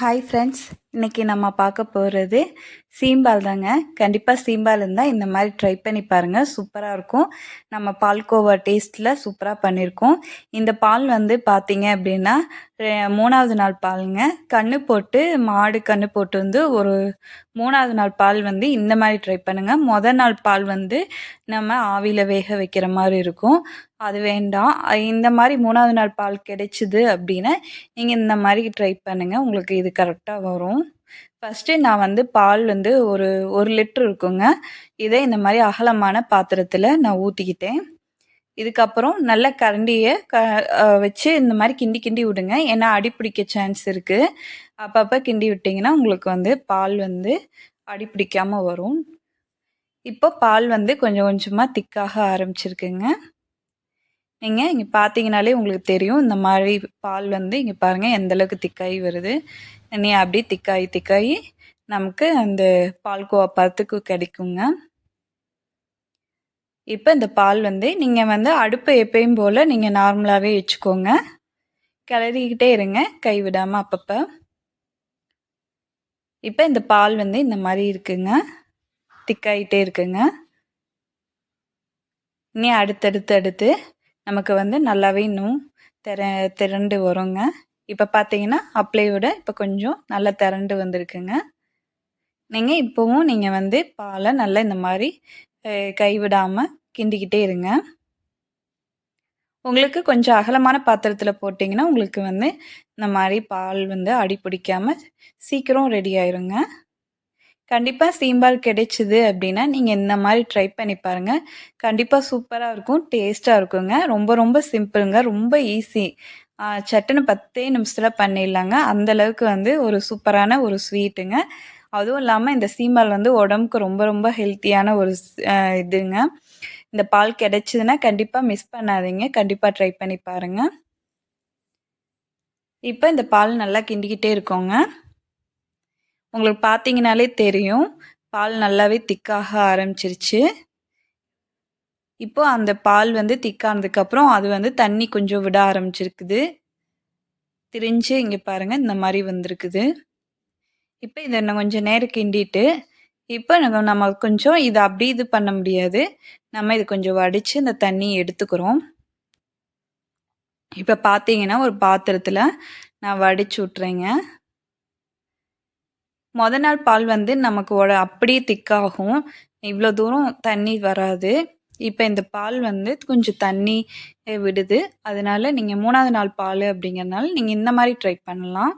Hi friends இன்றைக்கி நம்ம பார்க்க போகிறது சீம்பால் தாங்க. கண்டிப்பாக சீம்பால் இருந்தால் இந்த மாதிரி ட்ரை பண்ணி பாருங்கள் சூப்பராக இருக்கும். நம்ம பால்கோவா டேஸ்ட்டில் சூப்பராக பண்ணியிருக்கோம் இந்த பால் வந்து பார்த்தீங்க அப்படின்னா மூணாவது நாள் பாலுங்க. கன்று போட்டு மாடு கன்று போட்டு வந்து ஒரு மூணாவது நாள் பால் வந்து இந்த மாதிரி ட்ரை பண்ணுங்கள் மொதல் நாள் பால் வந்து நம்ம ஆவியில் வேக வைக்கிற மாதிரி இருக்கும். அது வேண்டாம். இந்த மாதிரி மூணாவது நாள் பால் கிடைச்சிது அப்படின்னா நீங்கள் இந்த மாதிரி ட்ரை பண்ணுங்கள் உங்களுக்கு இது கரெக்டாக வரும். ஃபஸ்ட்டு நான் வந்து பால் வந்து ஒரு ஒரு லிட்ரு இருக்குங்க. இதை இந்த மாதிரி அகலமான பாத்திரத்தில் நான் ஊற்றிக்கிட்டேன் இதுக்கப்புறம் நல்ல கரண்டியை க வச்சு இந்த மாதிரி கிண்டி கிண்டி விடுங்க. ஏன்னா அடி பிடிக்க சான்ஸ் இருக்குது அப்பப்போ கிண்டி விட்டிங்கன்னா உங்களுக்கு வந்து பால் வந்து அடி பிடிக்காமல் வரும். இப்போ பால் வந்து கொஞ்சம் கொஞ்சமாக திக்காக ஆரம்பிச்சிருக்குங்க. நீங்கள் இங்கே பார்த்தீங்கனாலே உங்களுக்கு தெரியும். இந்த மாதிரி பால் வந்து இங்கே பாருங்கள் எந்தளவுக்கு திக்காகி வருது. நீ அப்படியே திக்காகி திக்காகி நமக்கு அந்த பால்கோவா பதத்துக்கு கிடைக்குங்க. இப்போ இந்த பால் வந்து நீங்கள் வந்து அடுப்பை எப்பயும் போல் நீங்கள் நார்மலாகவே வச்சுக்கோங்க. கிளறிக்கிட்டே இருங்க கை விடாமல் அப்பப்போ. இப்போ இந்த பால் வந்து இந்த மாதிரி இருக்குங்க. திக்காயிட்டே இருக்குங்க. இனி அடுத்தடுத்து அடுத்து நமக்கு வந்து நல்லாவே இன்னும் திர திரண்டு வருங்க. இப்போ பார்த்தீங்கன்னா அப்ளை விட இப்போ கொஞ்சம் நல்லா திரண்டு வந்திருக்குங்க. நீங்கள் இப்போவும் நீங்கள் வந்து பாலை நல்லா இந்த மாதிரி கைவிடாமல் கிண்டிக்கிட்டே இருங்க. உங்களுக்கு கொஞ்சம் அகலமான பாத்திரத்தில் போட்டிங்கன்னா உங்களுக்கு வந்து இந்த மாதிரி பால் வந்து அடி பிடிக்காமல் சீக்கிரம் ரெடி ஆயிருங்க. கண்டிப்பாக சீம்பால் கிடைச்சிது அப்படின்னா நீங்கள் இந்த மாதிரி ட்ரை பண்ணி பாருங்கள் கண்டிப்பாக சூப்பராக இருக்கும் டேஸ்ட்டாக இருக்குங்க. ரொம்ப ரொம்ப சிம்பிளுங்க ரொம்ப ஈஸி சட்டுன்னு பத்தே நிமிஷத்தில் பண்ணிடலாங்க. அந்தளவுக்கு வந்து ஒரு சூப்பரான ஒரு ஸ்வீட்டுங்க அதுவும் இல்லாமல் இந்த சீம்பால் வந்து உடம்புக்கு ரொம்ப ரொம்ப ஹெல்த்தியான ஒரு இதுங்க. இந்த பால் கிடைச்சிதுன்னா கண்டிப்பாக மிஸ் பண்ணாதீங்க. கண்டிப்பாக ட்ரை பண்ணி பாருங்கள் இப்போ இந்த பால் நல்லா கிண்டிக்கிட்டே இருக்கோங்க. உங்களுக்கு பார்த்தீங்கனாலே தெரியும். பால் நல்லாவே திக்காக ஆரம்பிச்சிருச்சு. இப்போ அந்த பால் வந்து திக்கானதுக்கப்புறம் அது வந்து தண்ணி கொஞ்சம் விட ஆரம்பிச்சிருக்குது. திரிஞ்சு இங்கே பாருங்கள் இந்த மாதிரி வந்திருக்குது. இப்போ இதை இன்னும் கொஞ்சம் நேரம் கிண்டிட்டு இப்போ நம்ம நம்ம கொஞ்சம் இதை அப்படி இது பண்ண முடியாது. நம்ம இது கொஞ்சம் வடித்து இந்த தண்ணி எடுத்துக்கிறோம். இப்போ பார்த்தீங்கன்னா ஒரு பாத்திரத்தில் நான் வடிச்சு விட்றேங்க மொதல் நாள் பால் வந்து நமக்கு உட அப்படியே திக்காகும். இவ்வளோ தூரம் தண்ணி வராது. இப்போ இந்த பால் வந்து கொஞ்சம் தண்ணி விடுது. அதனால நீங்கள் மூணாவது நாள் பால் அப்படிங்கிறனால நீங்கள் இந்த மாதிரி ட்ரை பண்ணலாம்.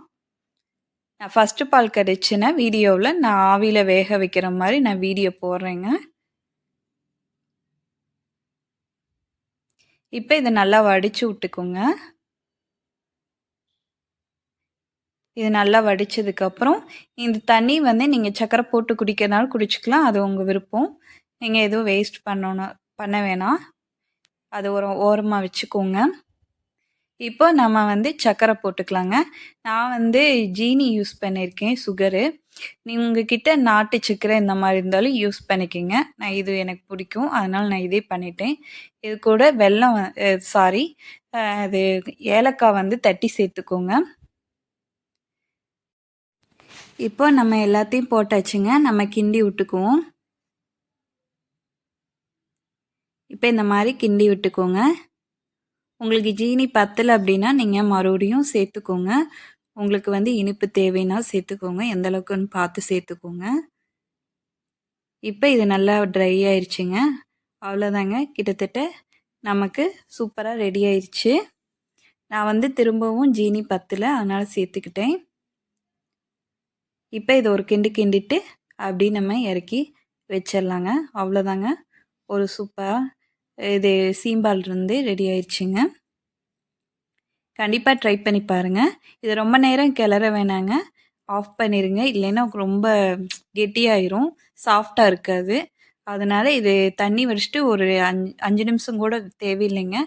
நான் ஃபஸ்ட்டு பால் கிடைச்சுன்னா வீடியோவில் நான் ஆவியில் வேக வைக்கிற மாதிரி நான் வீடியோ போடுறேங்க. இப்போ இதை நல்லா வடித்து விட்டுக்கோங்க. இது நல்லா வடித்ததுக்கப்புறம் இந்த தண்ணி வந்து நீங்கள் சக்கரை போட்டு குடிக்கிறனால குடிச்சிக்கலாம். அது உங்கள் விருப்பம். நீங்கள் எதுவும் வேஸ்ட் பண்ணணும் பண்ண வேணாம். அது ஒரு ஓரமாக வச்சுக்கோங்க. இப்போ நம்ம வந்து சக்கரை போட்டுக்கலாங்க. நான் வந்து ஜீனி யூஸ் பண்ணியிருக்கேன் சுகரு. நீங்கள் உங்ககிட்ட நாட்டு சக்கரை இந்த மாதிரி இருந்தாலும் யூஸ் பண்ணிக்கோங்க. நான் இது எனக்கு பிடிக்கும். அதனால் நான் இதே பண்ணிட்டேன். இது கூட வெல்லம் சாரி அது ஏலக்காய் வந்து தட்டி சேர்த்துக்கோங்க. இப்போ நம்ம எல்லாத்தையும் போட்டாச்சுங்க. நம்ம கிண்டி விட்டுக்குவோம். இப்போ இந்த மாதிரி கிண்டி விட்டுக்கோங்க. உங்களுக்கு ஜீனி பத்தலை அப்படின்னா நீங்கள் மறுபடியும் சேர்த்துக்கோங்க. உங்களுக்கு வந்து இனிப்பு தேவைன்னா சேர்த்துக்கோங்க. எந்த அளவுக்குன்னு பார்த்து சேர்த்துக்கோங்க. இப்போ இது நல்லா ட்ரை ஆயிடுச்சுங்க அவ்வளோதாங்க. கிட்டத்தட்ட நமக்கு சூப்பராக ரெடி ஆயிடுச்சு நான் வந்து திரும்பவும் ஜீனி பத்தலை அதனால் சேர்த்துக்கிட்டேன். இப்போ இதை ஒரு கிண்டு கிண்டிட்டு அப்படி நம்ம இறக்கி வச்சிடலாங்க. அவ்வளோதாங்க. ஒரு சூப்பராக இது சீம்பால் இருந்து ரெடி ஆயிடுச்சுங்க. கண்டிப்பாக ட்ரை பண்ணி பாருங்கள் இது ரொம்ப நேரம் கிளற வேணாங்க. ஆஃப் பண்ணிடுங்க இல்லைன்னா ரொம்ப கெட்டியாயிரும். சாஃப்டாக இருக்காது. அதனால் இது தண்ணி வடிச்சிட்டு ஒரு அஞ்சு அஞ்சு நிமிஷம் கூட தேவையில்லைங்க.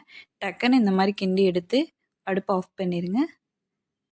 டக்குன்னு இந்த மாதிரி கிண்டி எடுத்து அடுப்பை ஆஃப் பண்ணிடுங்க